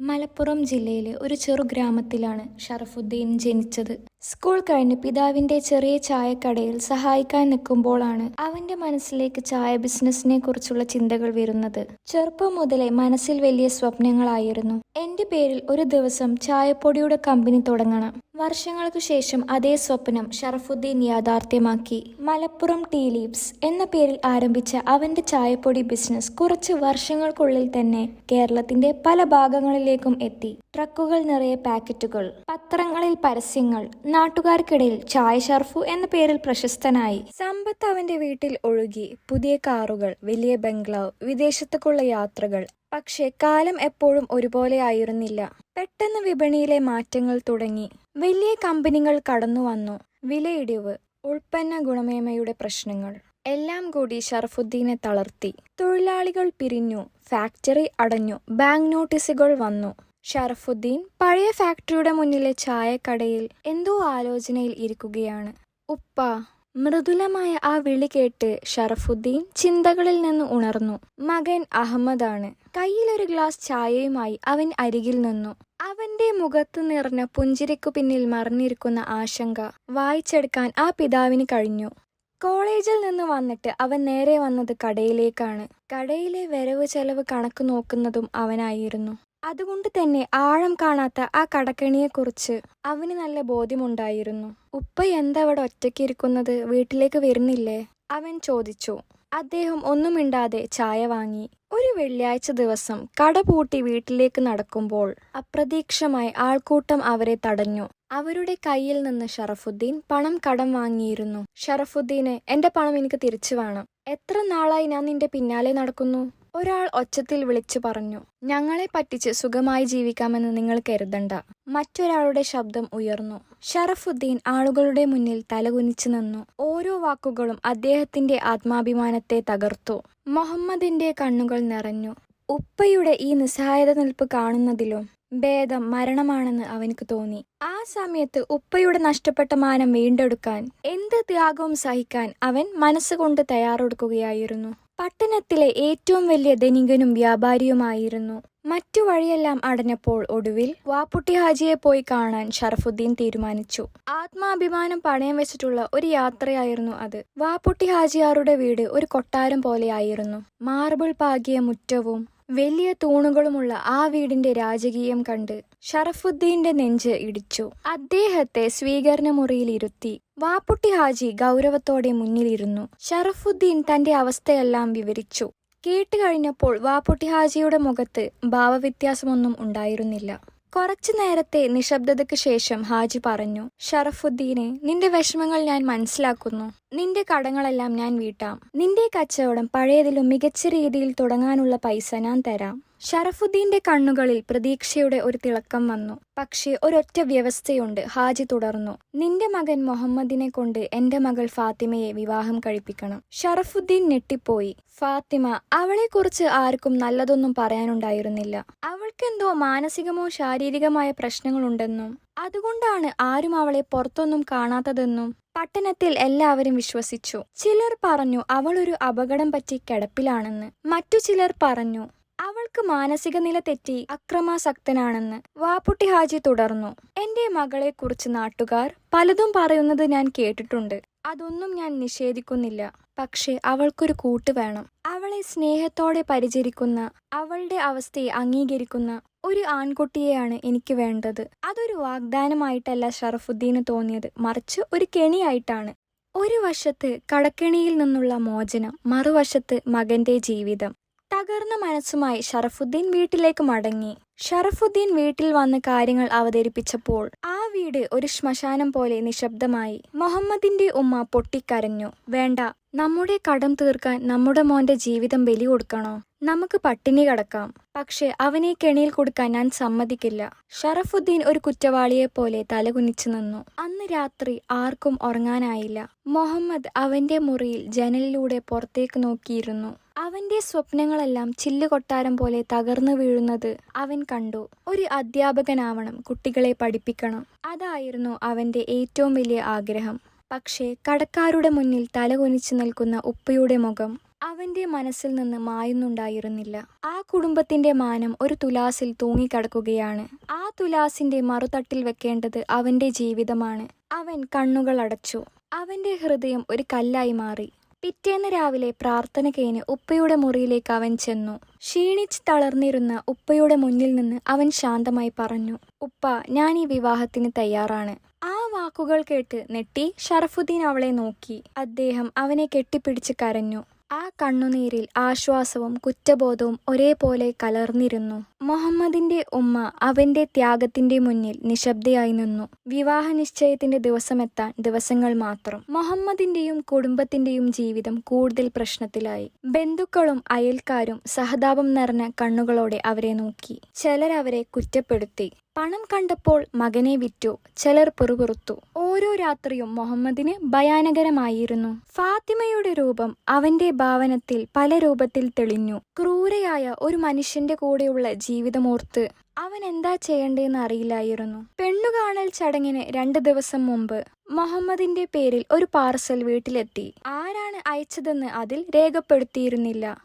മലപ്പുറം ജില്ലയിലെ ഒരു ചെറു ഗ്രാമത്തിലാണ് ഷറഫുദ്ദീൻ ജനിച്ചത്. സ്കൂൾ കഴിഞ്ഞ് പിതാവിന്റെ ചെറിയ ചായക്കടയിൽ സഹായിക്കാൻ നിൽക്കുമ്പോഴാണ് അവന്റെ മനസ്സിലേക്ക് ചായ ബിസിനസിനെ കുറിച്ചുള്ള ചിന്തകൾ വരുന്നത്. ചെറുപ്പം മുതലേ മനസ്സിൽ വലിയ സ്വപ്നങ്ങളായിരുന്നു. എന്റെ പേരിൽ ഒരു ദിവസം ചായപ്പൊടിയുടെ കമ്പനി തുടങ്ങണം. വർഷങ്ങൾക്കു ശേഷം അതേ സ്വപ്നം ഷറഫുദ്ദീൻ യാഥാർത്ഥ്യമാക്കി. മലപ്പുറം ടീ ലീവ്സ് എന്ന പേരിൽ ആരംഭിച്ച അവന്റെ ചായപ്പൊടി ബിസിനസ് കുറച്ച് വർഷങ്ങൾക്കുള്ളിൽ തന്നെ കേരളത്തിന്റെ പല ഭാഗങ്ങളിലേക്കും എത്തി. ട്രക്കുകൾ നിറയെ പാക്കറ്റുകൾ പത്രങ്ങളിൽ പരസ്യങ്ങൾ നാട്ടുകാർക്കിടയിൽ ചായ ഷർഫു എന്ന പേരിൽ പ്രശസ്തനായി. സമ്പത്ത് അവന്റെ വീട്ടിൽ ഒഴുകി. പുതിയ കാറുകൾ വലിയ ബംഗ്ലാവ് വിദേശത്തേക്കുള്ള യാത്രകൾ പക്ഷേ കാലം എപ്പോഴും ഒരുപോലെ ആയിരുന്നില്ല. പെട്ടെന്ന് വിപണിയിലെ മാറ്റങ്ങൾ തുടങ്ങി. വലിയ കമ്പനികൾ കടന്നു വന്നു. വിലയിടിവ് ഉൽപ്പന്ന ഗുണമേന്മയുടെ പ്രശ്നങ്ങൾ. എല്ലാം കൂടി ഷറഫുദ്ദീനെ തളർത്തി. തൊഴിലാളികൾ പിരിഞ്ഞു ഫാക്ടറി അടഞ്ഞു ബാങ്ക് നോട്ടീസുകൾ വന്നു. ഷറഫുദ്ദീൻ പഴയ ഫാക്ടറിയുടെ മുന്നിലെ ചായക്കടയിൽ എന്തോ ആലോചനയിൽ ഇരിക്കുകയാണ്. ഉപ്പ മൃദുലമായ ആ വിളി കേട്ട് ഷറഫുദ്ദീൻ ചിന്തകളിൽ നിന്ന് ഉണർന്നു. മകൻ അഹമ്മദാണ്. കയ്യിലൊരു ഗ്ലാസ് ചായയുമായി അവൻ അരികിൽ നിന്നു. അവന്റെ മുഖത്ത് നിറഞ്ഞ പുഞ്ചിരിക്കു പിന്നിൽ മറഞ്ഞിരിക്കുന്ന ആശങ്ക വായിച്ചെടുക്കാൻ ആ പിതാവിന് കഴിഞ്ഞു. കോളേജിൽ നിന്ന് വന്നിട്ട് അവൻ നേരെ വന്നത് കടയിലേക്കാണ്. കടയിലെ വരവ് ചെലവ് കണക്ക് നോക്കുന്നതും അവനായിരുന്നു. അതുകൊണ്ട് തന്നെ ആഴം കാണാത്ത ആ കടക്കെണിയെക്കുറിച്ച് അവന് നല്ല ബോധ്യമുണ്ടായിരുന്നു. ഉപ്പ എന്താ അവിടെ ഒറ്റയ്ക്കിരിക്കുന്നത്? വീട്ടിലേക്ക് വരുന്നില്ലേ? അവൻ ചോദിച്ചു. അദ്ദേഹം ഒന്നും മിണ്ടാതെ ചായ വാങ്ങി. ഒരു വെള്ളിയാഴ്ച ദിവസം കട പൂട്ടി വീട്ടിലേക്ക് നടക്കുമ്പോൾ അപ്രതീക്ഷമായി ആൾക്കൂട്ടം അവരെ തടഞ്ഞു. അവരുടെ കയ്യിൽ നിന്ന് ഷറഫുദ്ദീൻ പണം കടം വാങ്ങിയിരുന്നു. ഷറഫുദ്ദീനെ എന്റെ പണം എനിക്ക് തിരിച്ചു വേണം. എത്ര നാളായി ഞാൻ നിന്റെ പിന്നാലെ നടക്കുന്നു? ഒരാൾ ഒച്ചത്തിൽ വിളിച്ചു പറഞ്ഞു ഞങ്ങളെ പറ്റിച്ച് സുഖമായി ജീവിക്കാമെന്ന് നിങ്ങൾ കരുതണ്ട. മറ്റൊരാളുടെ ശബ്ദം ഉയർന്നു. ഷറഫുദ്ദീൻ ആളുകളുടെ മുന്നിൽ തലകുനിച്ചു നിന്നു. ഓരോ വാക്കുകളും അദ്ദേഹത്തിന്റെ ആത്മാഭിമാനത്തെ തകർത്തു. മുഹമ്മദിന്റെ കണ്ണുകൾ നിറഞ്ഞു. ഉപ്പയുടെ ഈ നിസ്സഹായത നിൽപ്പ് കാണുന്നതിലും ഭേദം മരണമാണെന്ന് അവനക്ക് തോന്നി. ആ സമയത്ത് ഉപ്പയുടെ നഷ്ടപ്പെട്ട മാനം വീണ്ടെടുക്കാൻ എന്ത് ത്യാഗവും സഹിക്കാൻ അവൻ മനസ്സുകൊണ്ട് തയ്യാറെടുക്കുകയായിരുന്നു. പട്ടണത്തിലെ ഏറ്റവും വലിയ ധനികനും വ്യാപാരിയുമായിരുന്നു. മറ്റു വഴിയെല്ലാം അടഞ്ഞപ്പോൾ ഒടുവിൽ വാപ്പുട്ടി ഹാജിയെ പോയി കാണാൻ ഷറഫുദ്ദീൻ തീരുമാനിച്ചു. ആത്മാഭിമാനം പണയം വെച്ചിട്ടുള്ള ഒരു യാത്രയായിരുന്നു അത്. വാപ്പുട്ടി ഹാജിയാറുടെ വീട് ഒരു കൊട്ടാരം പോലെയായിരുന്നു. മാർബിൾ പാകിയ മുറ്റവും വലിയ തൂണുകളുമുള്ള ആ വീടിന്റെ രാജകീയം കണ്ട് ഷറഫുദ്ദീന്റെ നെഞ്ച് ഇടിച്ചു. അദ്ദേഹത്തെ സ്വീകരണ മുറിയിലിരുത്തി വാപ്പുട്ടി ഹാജി ഗൗരവത്തോടെ മുന്നിലിരുന്നു. ഷറഫുദ്ദീൻ തന്റെ അവസ്ഥയെല്ലാം വിവരിച്ചു. കേട്ട് കഴിഞ്ഞപ്പോൾ വാപ്പുട്ടി ഹാജിയുടെ മുഖത്ത് ഭാവവ്യത്യാസമൊന്നും ഉണ്ടായിരുന്നില്ല. കുറച്ചു നേരത്തെ നിശബ്ദതയ്ക്ക് ശേഷം ഹാജി പറഞ്ഞു ഷറഫുദ്ദീനെ നിന്റെ വിഷമങ്ങൾ ഞാൻ മനസ്സിലാക്കുന്നു. നിന്റെ കടങ്ങളെല്ലാം ഞാൻ വീട്ടാം. നിന്റെ കച്ചവടം പഴയതിലും മികച്ച രീതിയിൽ തുടങ്ങാനുള്ള പൈസ ഞാൻ തരാം. ഷറഫുദ്ദീന്റെ കണ്ണുകളിൽ പ്രതീക്ഷയുടെ ഒരു തിളക്കം വന്നു. പക്ഷേ ഒരൊറ്റ വ്യവസ്ഥയുണ്ട്. ഹാജി തുടർന്നു. നിന്റെ മകൻ മുഹമ്മദിനെ കൊണ്ട് എന്റെ മകൾ ഫാത്തിമയെ വിവാഹം കഴിപ്പിക്കണം. ഷറഫുദ്ദീൻ ഞെട്ടിപ്പോയി. ഫാത്തിമ അവളെക്കുറിച്ച് ആർക്കും നല്ലതൊന്നും പറയാനുണ്ടായിരുന്നില്ല. അവൾക്കെന്തോ മാനസികമോ ശാരീരികമായ പ്രശ്നങ്ങളുണ്ടെന്നും അതുകൊണ്ടാണ് ആരും അവളെ പുറത്തൊന്നും കാണാത്തതെന്നും പട്ടണത്തിൽ എല്ലാവരും വിശ്വസിച്ചു. ചിലർ പറഞ്ഞു അവളൊരു അപകടം പറ്റി കിടപ്പിലാണെന്ന്. മറ്റു ചിലർ പറഞ്ഞു അവൾക്ക് മാനസിക നില തെറ്റി അക്രമാസക്തനാണെന്ന് വാപ്പുട്ടി ഹാജി തുടർന്നു. എന്റെ മകളെക്കുറിച്ച് നാട്ടുകാർ പലതും പറയുന്നത് ഞാൻ കേട്ടിട്ടുണ്ട്. അതൊന്നും ഞാൻ നിഷേധിക്കുന്നില്ല. പക്ഷേ അവൾക്കൊരു കൂട്ട് വേണം. അവളെ സ്നേഹത്തോടെ പരിചരിക്കുന്ന അവളുടെ അവസ്ഥയെ അംഗീകരിക്കുന്ന ഒരു ആൺകുട്ടിയെയാണ് എനിക്ക് വേണ്ടത്. അതൊരു വാഗ്ദാനമായിട്ടല്ല ഷറഫുദ്ദീന് തോന്നിയത്. മറിച്ച് ഒരു കെണിയായിട്ടാണ്. ഒരു വശത്ത് കടക്കെണിയിൽ നിന്നുള്ള മോചനം മറുവശത്ത് മകന്റെ ജീവിതം. തകർന്ന മനസ്സുമായി ഷറഫുദ്ദീൻ വീട്ടിലേക്ക് മടങ്ങി. ഷറഫുദ്ദീൻ വീട്ടിൽ വന്ന് കാര്യങ്ങൾ അവതരിപ്പിച്ചപ്പോൾ ആ വീട് ഒരു ശ്മശാനം പോലെ നിശബ്ദമായി. മുഹമ്മദിന്റെ ഉമ്മ പൊട്ടിക്കരഞ്ഞു. വേണ്ട നമ്മുടെ കടം തീർക്കാൻ നമ്മുടെ മോന്റെ ജീവിതം ബലി കൊടുക്കണോ? നമുക്ക് പട്ടിണി കടക്കാം. പക്ഷെ അവനെ കെണിയിൽ കൊടുക്കാൻ ഞാൻ സമ്മതിക്കില്ല. ഷറഫുദ്ദീൻ ഒരു കുറ്റവാളിയെ പോലെ തലകുനിച്ചു നിന്നു. അന്ന് രാത്രി ആർക്കും ഉറങ്ങാനായില്ല. മുഹമ്മദ് അവന്റെ മുറിയിൽ ജനലിലൂടെ പുറത്തേക്ക് നോക്കിയിരുന്നു. അവന്റെ സ്വപ്നങ്ങളെല്ലാം ചില്ലുകൊട്ടാരം പോലെ തകർന്നു വീഴുന്നത് അവൻ കണ്ടു. ഒരു അധ്യാപകനാവണം കുട്ടികളെ പഠിപ്പിക്കണം. അതായിരുന്നു അവന്റെ ഏറ്റവും വലിയ ആഗ്രഹം. പക്ഷേ കടക്കാരുടെ മുന്നിൽ തലകൊനിച്ചു നിൽക്കുന്ന ഉപ്പയുടെ മുഖം അവന്റെ മനസ്സിൽ നിന്ന് മായുന്നുണ്ടായിരുന്നില്ല. ആ കുടുംബത്തിന്റെ മാനം ഒരു തുലാസിൽ തൂങ്ങിക്കിടക്കുകയാണ്. ആ തുലാസിന്റെ മറുതട്ടിൽ വെക്കേണ്ടത് അവന്റെ ജീവിതമാണ്. അവൻ കണ്ണുകൾ അടച്ചു. അവന്റെ ഹൃദയം ഒരു കല്ലായി മാറി. പിറ്റേന്ന് രാവിലെ പ്രാർത്ഥന ഉപ്പയുടെ മുറിയിലേക്ക് അവൻ ചെന്നു. ക്ഷീണിച്ച് തളർന്നിരുന്ന ഉപ്പയുടെ മുന്നിൽ നിന്ന് അവൻ ശാന്തമായി പറഞ്ഞു ഉപ്പ ഞാൻ ഈ വിവാഹത്തിന് തയ്യാറാണ്. ആ വാക്കുകൾ കേട്ട് നെട്ടി ഷറഫുദ്ദീൻ അവളെ നോക്കി. അദ്ദേഹം അവനെ കെട്ടിപ്പിടിച്ച് കരഞ്ഞു. ആ കണ്ണുനീരിൽ ആശ്വാസവും കുറ്റബോധവും ഒരേപോലെ കലർന്നിരുന്നു. മുഹമ്മദിന്റെ ഉമ്മ അവന്റെ ത്യാഗത്തിന്റെ മുന്നിൽ നിശബ്ദയായി നിന്നു. വിവാഹ നിശ്ചയത്തിന്റെ ദിവസമെത്താൻ ദിവസങ്ങൾ മാത്രം. മുഹമ്മദിന്റെയും കുടുംബത്തിന്റെയും ജീവിതം കൂടുതൽ പ്രശ്നത്തിലായി. ബന്ധുക്കളും അയൽക്കാരും സഹതാപം നിറഞ്ഞ കണ്ണുകളോടെ അവരെ നോക്കി. ചിലരവരെ കുറ്റപ്പെടുത്തി. പണം കണ്ടപ്പോൾ മകനെ വിറ്റു. ചിലർ പിറുപിറുത്തു. ഓരോ രാത്രിയും മുഹമ്മദിന് ഭയാനകരമായിരുന്നു. ഫാത്തിമയുടെ രൂപം അവന്റെ ഭാവനത്തിൽ പല രൂപത്തിൽ തെളിഞ്ഞു. ക്രൂരയായ ഒരു മനുഷ്യന്റെ കൂടെയുള്ള ജീവിതമോർത്ത് അവൻ എന്താ ചെയ്യേണ്ടതെന്ന് അറിയില്ലായിരുന്നു. പെണ്ണുകാണൽ ചടങ്ങിന് രണ്ട് ദിവസം മുമ്പ് മുഹമ്മദിന്റെ പേരിൽ ഒരു പാർസൽ വീട്ടിലെത്തി. ആരാണ് അയച്ചതെന്ന് അതിൽ രേഖപ്പെടുത്തിയിരുന്നില്ല.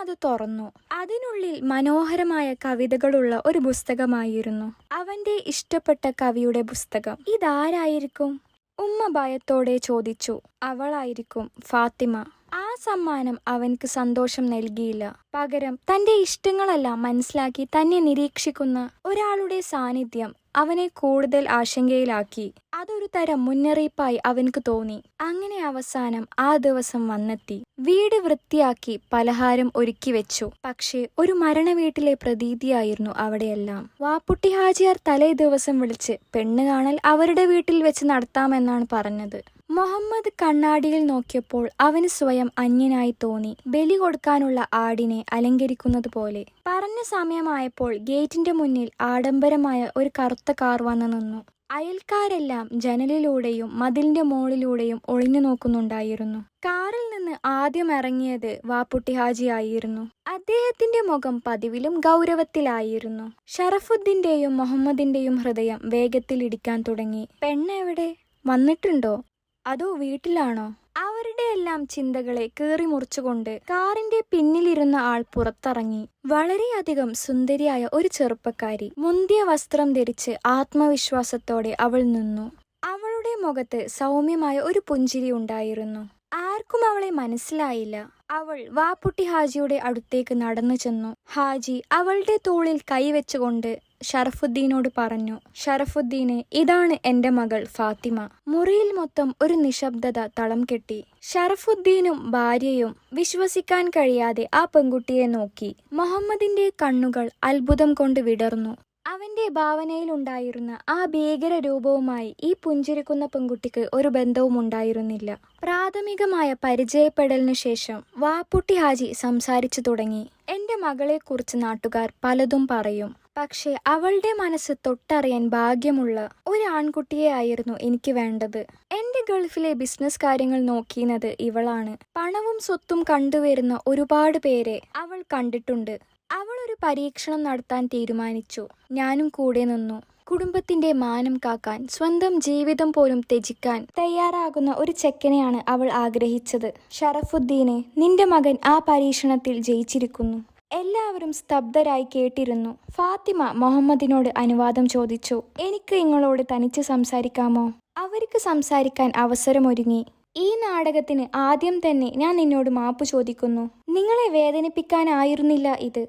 അത് തുറന്നു. അതിനുള്ളിൽ മനോഹരമായ കവിതകളുള്ള ഒരു പുസ്തകമായിരുന്നു അവന്റെ ഇഷ്ടപ്പെട്ട കവിയുടെ പുസ്തകം. ഇതാരായിരിക്കും? ഉമ്മ ഭയത്തോടെ ചോദിച്ചു. അവളായിരിക്കും ഫാത്തിമ. ആ സമ്മാനം അവൻക്ക് സന്തോഷം നൽകിയില്ല. പകരം തന്റെ ഇഷ്ടങ്ങളെല്ലാം മനസ്സിലാക്കി തന്നെ നിരീക്ഷിക്കുന്ന ഒരാളുടെ സാന്നിധ്യം അവനെ കൂടുതൽ ആശങ്കയിലാക്കി. അതൊരു തരം മുന്നറിയിപ്പായി അവൻക്ക് തോന്നി. അങ്ങനെ അവസാനം ആ ദിവസം വന്നെത്തി. വീട് വൃത്തിയാക്കി പലഹാരം ഒരുക്കി വെച്ചു. പക്ഷേ ഒരു മരണ വീട്ടിലെ പ്രതീതിയായിരുന്നു അവിടെയെല്ലാം. വാപ്പുട്ടി ഹാജിയാർ തലേ ദിവസം വിളിച്ച് പെണ്ണ് കാണൽ അവരുടെ വീട്ടിൽ വെച്ച് നടത്താമെന്നാണ് പറഞ്ഞത്. മുഹമ്മദ് കണ്ണാടിയിൽ നോക്കിയപ്പോൾ അവന് സ്വയം അന്യനായി തോന്നി. ബലി കൊടുക്കാനുള്ള ആടിനെ അലങ്കരിക്കുന്നത് പോലെ. പറഞ്ഞ സമയമായപ്പോൾ ഗേറ്റിന്റെ മുന്നിൽ ആഡംബരമായ ഒരു കറുത്ത കാർ വന്നു നിന്നു. അയൽക്കാരെല്ലാം ജനലിലൂടെയും മതിലിന്റെ മോളിലൂടെയും ഒളിഞ്ഞു നോക്കുന്നുണ്ടായിരുന്നു. കാറിൽ നിന്ന് ആദ്യം ഇറങ്ങിയത് വാപ്പുട്ടി ഹാജി ആയിരുന്നു. അദ്ദേഹത്തിന്റെ മുഖം പതിവിലും ഗൗരവത്തിലായിരുന്നു. ഷറഫുദ്ദീന്റെയും മുഹമ്മദിന്റെയും ഹൃദയം വേഗത്തിൽ ഇടിക്കാൻ തുടങ്ങി. പെണ്ണെവിടെ? വന്നിട്ടുണ്ടോ? അതോ വീട്ടിലാണോ? അവരുടെ എല്ലാം ചിന്തകളെ കീറി മുറിച്ചുകൊണ്ട് കാറിന്റെ പിന്നിലിരുന്ന ആൾ പുറത്തിറങ്ങി. വളരെയധികം സുന്ദരിയായ ഒരു ചെറുപ്പക്കാരി മുന്തിയ വസ്ത്രം ധരിച്ച് ആത്മവിശ്വാസത്തോടെ അവൾ നിന്നു. അവളുടെ മുഖത്ത് സൗമ്യമായ ഒരു പുഞ്ചിരി ഉണ്ടായിരുന്നു. ആർക്കും അവളെ മനസ്സിലായില്ല. അവൾ വാപ്പുട്ടി ഹാജിയുടെ അടുത്തേക്ക് നടന്നു ചെന്നു. ഹാജി അവളുടെ തോളിൽ കൈവച്ചുകൊണ്ട് ഷറഫുദ്ദീനോട് പറഞ്ഞു ഷറഫുദ്ദീനെ ഇതാണ് എന്റെ മകൾ ഫാത്തിമ. മുറിയിൽ മൊത്തം ഒരു നിശബ്ദത തളം കെട്ടി. ഷറഫുദ്ദീനും ഭാര്യയും വിശ്വസിക്കാൻ കഴിയാതെ ആ പെൺകുട്ടിയെ നോക്കി. മുഹമ്മദിന്റെ കണ്ണുകൾ അത്ഭുതം കൊണ്ട് വിടർന്നു. അവന്റെ ഭാവനയിലുണ്ടായിരുന്ന ആ ഭീകര രൂപവുമായി ഈ പുഞ്ചിരിക്കുന്ന പെൺകുട്ടിക്ക് ഒരു ബന്ധവും ഉണ്ടായിരുന്നില്ല. പ്രാഥമികമായ പരിചയപ്പെടലിനു ശേഷം വാപ്പുട്ടി ഹാജി സംസാരിച്ചു തുടങ്ങി. എന്റെ മകളെക്കുറിച്ച് നാട്ടുകാർ പലതും പറയും. പക്ഷെ അവളുടെ മനസ്സ് തൊട്ടറിയാൻ ഭാഗ്യമുള്ള ഒരു ആൺകുട്ടിയെ ആയിരുന്നു എനിക്ക് വേണ്ടത്. എന്റെ ഗൾഫിലെ ബിസിനസ് കാര്യങ്ങൾ നോക്കിയത് ഇവളാണ്. പണവും സ്വത്തും കണ്ടുവരുന്ന ഒരുപാട് പേരെ അവൾ കണ്ടിട്ടുണ്ട്. അവൾ ഒരു പരീക്ഷണം നടത്താൻ തീരുമാനിച്ചു. ഞാനും കൂടെ നിന്നു. കുടുംബത്തിന്റെ മാനം കാക്കാൻ സ്വന്തം ജീവിതം പോലും ത്യജിക്കാൻ തയ്യാറാകുന്ന ഒരു ചെക്കനെയാണ് അവൾ ആഗ്രഹിച്ചത്. ഷറഫുദ്ദീനെ നിന്റെ മകൻ ആ പരീക്ഷണത്തിൽ ജയിച്ചിരിക്കുന്നു. എല്ലാവരും സ്തബ്ധരായി കേട്ടിരുന്നു. ഫാത്തിമ മുഹമ്മദിനോട് അനുവാദം ചോദിച്ചു. എനിക്ക് നിങ്ങളോട് തനിച്ച് സംസാരിക്കാമോ? അവർക്ക് സംസാരിക്കാൻ അവസരമൊരുങ്ങി. ഈ നാടകത്തിന് ആദ്യം തന്നെ ഞാൻ നിന്നോട് മാപ്പ് ചോദിക്കുന്നു. നിങ്ങളെ വേദനിപ്പിക്കാനായിരുന്നില്ല ഇത്.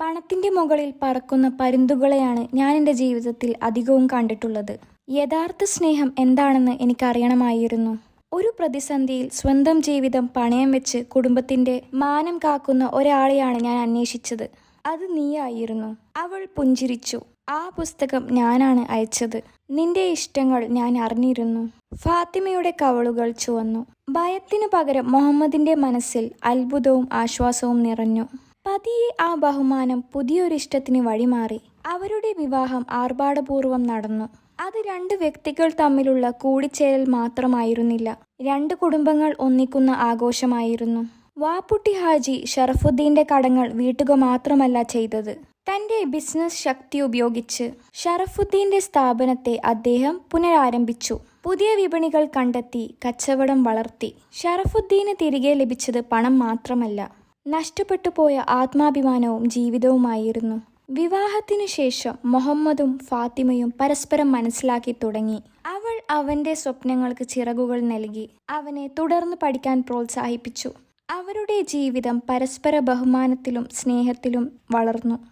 പണത്തിന്റെ മുകളിൽ പറക്കുന്ന പരുന്തുകളെയാണ് ഞാൻ എന്റെ ജീവിതത്തിൽ അധികവും കണ്ടിട്ടുള്ളത്. യഥാർത്ഥ സ്നേഹം എന്താണെന്ന് എനിക്കറിയണമായിരുന്നു. ഒരു പ്രതിസന്ധിയിൽ സ്വന്തം ജീവിതം പണയം വെച്ച് കുടുംബത്തിന്റെ മാനം കാക്കുന്ന ഒരാളെയാണ് ഞാൻ അന്വേഷിച്ചത്. അത് നീയായിരുന്നു. അവൾ പുഞ്ചിരിച്ചു. ആ പുസ്തകം ഞാനാണ് അയച്ചത്. നിന്റെ ഇഷ്ടങ്ങൾ ഞാൻ അറിഞ്ഞിരുന്നു. ഫാത്തിമയുടെ കവളുകൾ ചുവന്നു. ഭയത്തിനു പകരം മുഹമ്മദിന്റെ മനസ്സിൽ അത്ഭുതവും ആശ്വാസവും നിറഞ്ഞു. പതിയെ ആ ബഹുമാനം പുതിയൊരിഷ്ടത്തിന് വഴിമാറി. അവരുടെ വിവാഹം ആർഭാടപൂർവം നടന്നു. അത് രണ്ട് വ്യക്തികൾ തമ്മിലുള്ള കൂടിച്ചേരൽ മാത്രമായിരുന്നില്ല. രണ്ട് കുടുംബങ്ങൾ ഒന്നിക്കുന്ന ആഘോഷമായിരുന്നു. വാപ്പുട്ടി ഹാജി ഷറഫുദ്ദീന്റെ കടങ്ങൾ വീട്ടുക മാത്രമല്ല ചെയ്തത്. തന്റെ ബിസിനസ് ശക്തി ഉപയോഗിച്ച് ഷറഫുദ്ദീന്റെ സ്ഥാപനത്തെ അദ്ദേഹം പുനരാരംഭിച്ചു. പുതിയ വിപണികൾ കണ്ടെത്തി കച്ചവടം വളർത്തി. ഷറഫുദ്ദീന് തിരികെ ലഭിച്ചത് പണം മാത്രമല്ല. നഷ്ടപ്പെട്ടു പോയ ആത്മാഭിമാനവും ജീവിതവുമായിരുന്നു. വിവാഹത്തിനു ശേഷം മുഹമ്മദും ഫാത്തിമയും പരസ്പരം മനസ്സിലാക്കി തുടങ്ങി. അവൾ അവന്റെ സ്വപ്നങ്ങൾക്ക് ചിറകുകൾ നൽകി അവനെ തുടർന്ന് പഠിക്കാൻ പ്രോത്സാഹിപ്പിച്ചു. അവരുടെ ജീവിതം പരസ്പര ബഹുമാനത്തിലും സ്നേഹത്തിലും വളർന്നു.